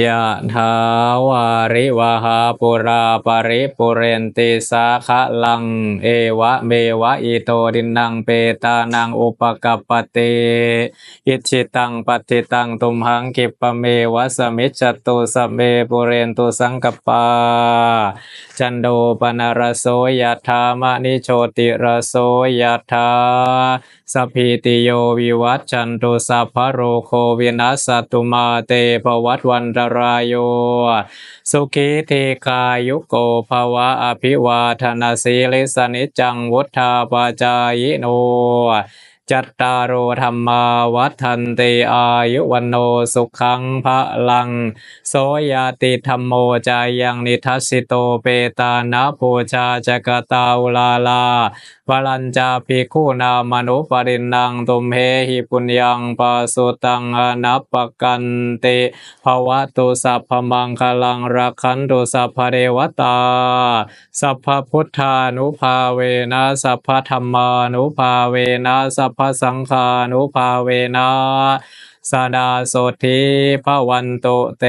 ยะถาวาริวหาปุราปริปุเรนติสาคะลัง เอวะเมวะอิโตดินังเปตานังอุปกปปติอิชิตังปฏิตังตุมหังกิปะเมวะสมิจตุสเมปุเรนตุสังกปา จันโดปนารโสยะธามณิโชติรโสยะธาสพพิติโยวิวัตจันตุสัพพโรโควินัสสตุมาเตภวัตวันรายโยสุขีเทกายุโกภวะอภิวาทนาสีลิสนิจังวุธาปจายโนจัตตารโอธรรมาวัฏันติอายุวันโนสุขังพระลัง โสยติธรรมโมจายังนิทัสสิโตเปตานะปูชาจกตาอุลาลา ลัญจาภิกขุนามนุปรินังตุมเหหิปุญญังปาสุตังอนัปปกันติภวตุสัพพมังคลังรักขันตุสัพพเทวตา สัพพพุทธานุภาเวนะสัพพธรรมานุภาเวนะสัพพสังฆานุภาเวนะสดาโสธีพระวันตุเต